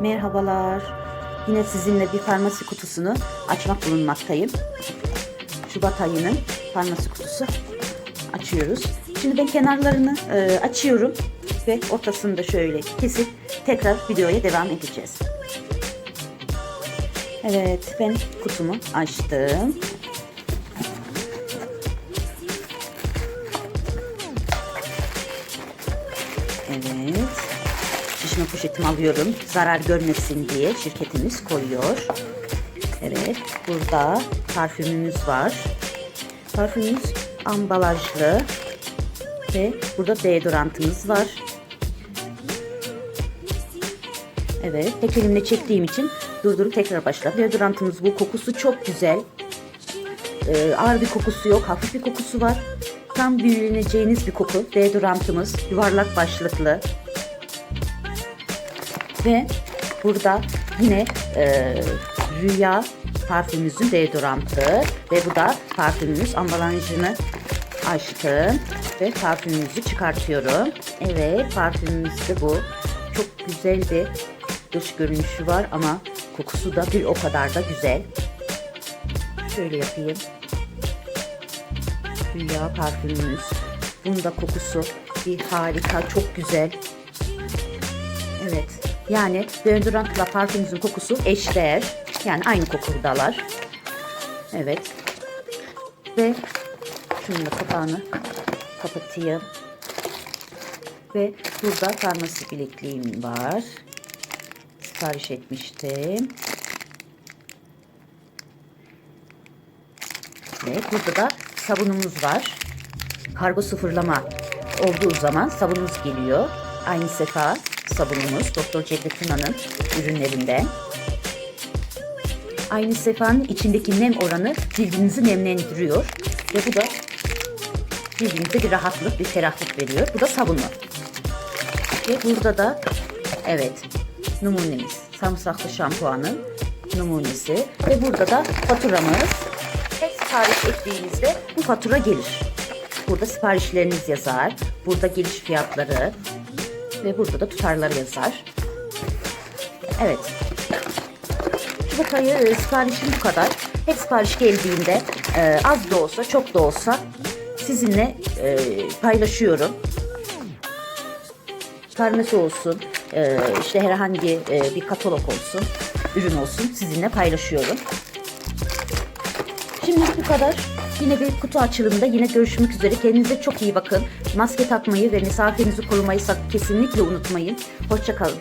Merhabalar. Yine sizinle bir farmasi kutusunu açmak bulunmaktayım. Şubat ayının farmasi kutusu açıyoruz. Şimdi ben kenarlarını e, açıyorum ve ortasını da şöyle kesip tekrar videoya devam edeceğiz. Evet ben kutumu açtım. Evet. Şişme poşetimi alıyorum. Zarar görmesin diye şirketimiz koyuyor. Evet. Burada parfümümüz var. Parfümümüz ambalajlı. Ve burada deodorantımız var. Evet. Tek elimle çektiğim için durdurup tekrar başla. Deodorantımız bu. Kokusu çok güzel. Ee, ağır bir kokusu yok. Hafif bir kokusu var. Tam büyüleneceğiniz bir koku. Deodorantımız yuvarlak başlıklı. Ve burada yine e, Rüya parfümümüzün deodorantı ve bu da parfümümüz ambalajını açtım ve parfümümüzü çıkartıyorum. Evet parfümümüz de bu. Çok güzel bir dış görünüşü var ama kokusu da bir o kadar da güzel. Şöyle yapayım. Rüya parfümümüz. Bunun da kokusu bir harika, çok güzel. Evet. Yani deodorantla parfümümüzün kokusu eşdeğer. Yani aynı kokudalar. Evet. Ve şunun kapağını kapatayım. Ve burada farmasi bilekliğim var. Sipariş etmiştim. Ve burada da sabunumuz var. Kargo sıfırlama olduğu zaman sabunumuz geliyor. Aynı sefa sabunumuz Doktor Cevdet Tuna'nın ürünlerinden. Aynı sefanın içindeki nem oranı cildinizi nemlendiriyor. Ve bu da cildinize bir rahatlık, bir ferahlık veriyor. Bu da sabunu. Ve burada da evet numunemiz. Sarımsaklı şampuanın numunesi. Ve burada da faturamız. Tek sipariş ettiğinizde bu fatura gelir. Burada siparişleriniz yazar. Burada geliş fiyatları, ve burada da tutarları yazar. Evet. Şubat ayı e, siparişim bu kadar. Hep sipariş geldiğinde e, az da olsa çok da olsa sizinle e, paylaşıyorum. Farmasi olsun, e, işte herhangi e, bir katalog olsun, ürün olsun sizinle paylaşıyorum. Şimdi bu kadar. Yine bir kutu açılımında yine görüşmek üzere. Kendinize çok iyi bakın. Maske takmayı ve mesafenizi korumayı kesinlikle unutmayın. Hoşçakalın.